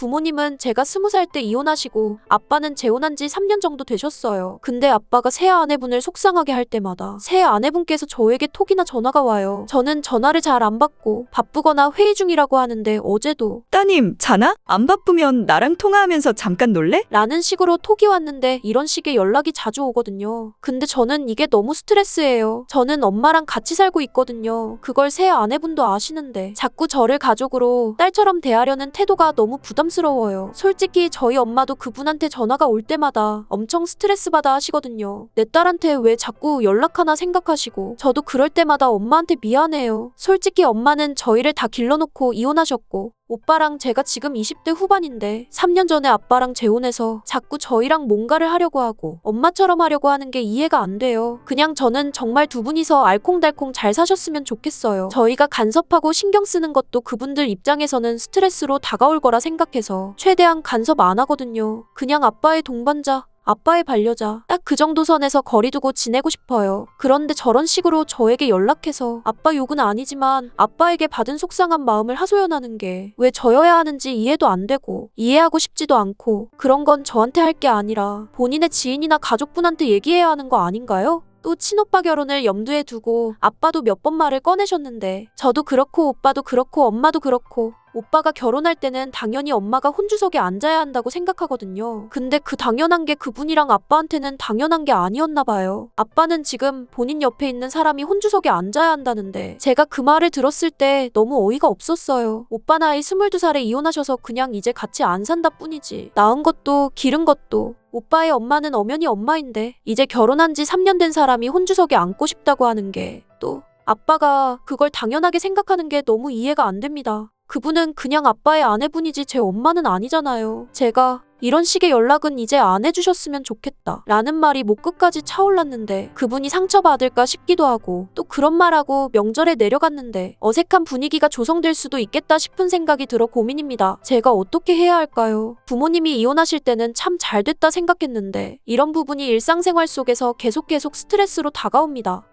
부모님은 제가 스무 살 때 이혼하시고 아빠는 재혼한 지 3년 정도 되셨어요. 근데 아빠가 새 아내분을 속상하게 할 때마다 새 아내분께서 저에게 톡이나 전화가 와요. 저는 전화를 잘 안 받고 바쁘거나 회의 중이라고 하는데 어제도 따님, 자나? 안 바쁘면 나랑 통화하면서 잠깐 놀래? 라는 식으로 톡이 왔는데 이런 식의 연락이 자주 오거든요. 근데 저는 이게 너무 스트레스예요. 저는 엄마랑 같이 살고 있거든요. 그걸 새 아내분도 아시는데 자꾸 저를 가족으로 딸처럼 대하려는 태도가 너무 부담 스러워요. 솔직히 저희 엄마도 그분한테 전화가 올 때마다 엄청 스트레스 받아 하시거든요. 내 딸한테 왜 자꾸 연락하나 생각하시고 저도 그럴 때마다 엄마한테 미안해요. 솔직히 엄마는 저희를 다 길러놓고 이혼하셨고 오빠랑 제가 지금 20대 후반인데 3년 전에 아빠랑 재혼해서 자꾸 저희랑 뭔가를 하려고 하고 엄마처럼 하려고 하는 게 이해가 안 돼요. 그냥 저는 정말 두 분이서 알콩달콩 잘 사셨으면 좋겠어요. 저희가 간섭하고 신경 쓰는 것도 그분들 입장에서는 스트레스로 다가올 거라 생각해서 최대한 간섭 안 하거든요. 그냥 아빠의 동반자, 아빠의 반려자 딱 그 정도 선에서 거리두고 지내고 싶어요. 그런데 저런 식으로 저에게 연락해서 아빠 욕은 아니지만 아빠에게 받은 속상한 마음을 하소연하는 게 왜 저여야 하는지 이해도 안 되고 이해하고 싶지도 않고 그런 건 저한테 할 게 아니라 본인의 지인이나 가족분한테 얘기해야 하는 거 아닌가요? 또 친오빠 결혼을 염두에 두고 아빠도 몇 번 말을 꺼내셨는데 저도 그렇고 오빠도 그렇고 엄마도 그렇고 오빠가 결혼할 때는 당연히 엄마가 혼주석에 앉아야 한다고 생각하거든요. 근데 그 당연한 게 그분이랑 아빠한테는 당연한 게 아니었나 봐요. 아빠는 지금 본인 옆에 있는 사람이 혼주석에 앉아야 한다는데 제가 그 말을 들었을 때 너무 어이가 없었어요. 오빠 나이 22살에 이혼하셔서 그냥 이제 같이 안 산다 뿐이지. 낳은 것도 기른 것도 오빠의 엄마는 엄연히 엄마인데 이제 결혼한 지 3년 된 사람이 혼주석에 앉고 싶다고 하는 게 또 아빠가 그걸 당연하게 생각하는 게 너무 이해가 안 됩니다. 그분은 그냥 아빠의 아내분이지 제 엄마는 아니잖아요. 제가 이런 식의 연락은 이제 안 해주셨으면 좋겠다. 라는 말이 목 끝까지 차올랐는데 그분이 상처받을까 싶기도 하고 또 그런 말하고 명절에 내려갔는데 어색한 분위기가 조성될 수도 있겠다 싶은 생각이 들어 고민입니다. 제가 어떻게 해야 할까요? 부모님이 이혼하실 때는 참 잘 됐다 생각했는데 이런 부분이 일상생활 속에서 계속 계속 스트레스로 다가옵니다.